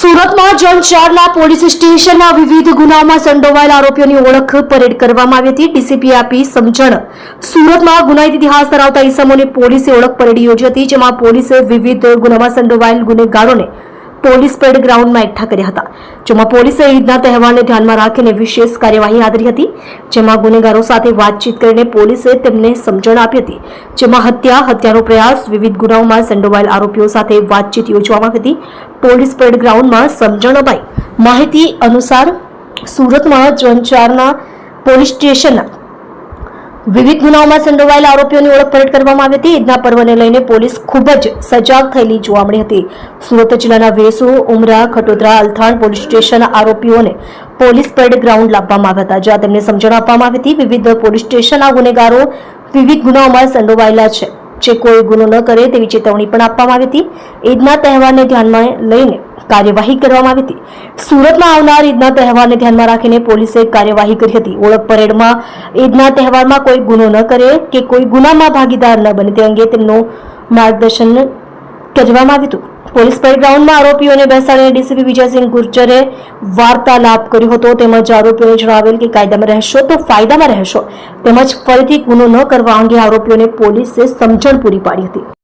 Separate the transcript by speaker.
Speaker 1: સુરતમાં જણચારના પોલીસ સ્ટેશનના વિવિધ ગુનાઓમાં સંડોવાયેલા આરોપીઓની ઓળખ પરેડ કરવામાં આવી હતી. ડીસીપી આપી સમજણ. સુરતમાં ગુનાહિત ઇતિહાસ ધરાવતા ઇસમોની પોલીસે ઓળખ પરેડ યોજી હતી, જેમાં પોલીસે વિવિધ ગુનામાં સંડોવાયેલ ગુનેગારોને પોલીસ પરેડ ગ્રાઉન્ડમાં એકઠા કર્યા હતા જેમાં પોલીસે ઈદના તહેવારને ધ્યાનમાં રાખીને વિશેષ કાર્યવાહી આદરી હતી જેમાં ગુનેગારો સાથે વાતચીત કરીને પોલીસે તેમને સમજણ આપી હતી જેમાં હત્યા હત્યાનો પ્રયાસ વિવિધ ગુનાઓમાં સંડોવાયેલ આરોપીઓ સાથે વાતચીત યોજવામાં હતી પોલીસ પરેડ ગ્રાઉન્ડમાં સમજણ અપાઈ માહિતી અનુસાર સુરતમાં ઝોન પોલીસ સ્ટેશનના વિવિધ ગુનાઓમાં સંડોવાયેલા આરોપીઓની ઓળખ પરેડ કરવામાં આવી હતી. ઈદના પર્વને લઈને પોલીસ ખૂબ જ સજાગ થયેલી જોવા મળી હતી. સુરત જિલ્લાના વેસુ, ઉમરા, ખટોદરા, અલથાણ પોલીસ સ્ટેશન આરોપીઓને પોલીસ પરેડ ગ્રાઉન્ડ લાવવામાં આવ્યા હતા, જ્યાં તેમને સમજણ આપવામાં આવી હતી. વિવિધ પોલીસ સ્ટેશનના ગુનેગારો વિવિધ ગુનાઓમાં સંડોવાયેલા છે. જે કોઈ ગુનો ન કરે તેવી ચેતવણી પણ આપવામાં આવી હતી. ઈદના તહેવારને ધ્યાનમાં લઈને કાર્યવાહી કરવામાં આવી હતી. સુરતમાં આવનાર ઈદના તહેવારને ધ્યાનમાં રાખીને પોલીસે કાર્યવાહી કરી હતી. ઓળખ પરેડમાં ઈદના તહેવારમાં કોઈ ગુનો ન કરે કે કોઈ ગુનામાં ભાગીદાર ન બને તે અંગે તેમનું માર્ગદર્શન કરવામાં આવ્યું હતું. પોલીસ પરેડ ગ્રાઉન્ડમાં આરોપીઓને બેસાડીને ડીસીપી વિજયસિંહ ગુર્જરે વાર્તાલાપ કર્યો હતો. તેમજ આરોપીઓને જણાવેલ કે કાયદામાં રહેશો તો ફાયદામાં રહેશો. તેમજ ફરીથી ગુનો ન કરવા અંગે આરોપીઓને પોલીસે સમજણ પૂરી પાડી હતી.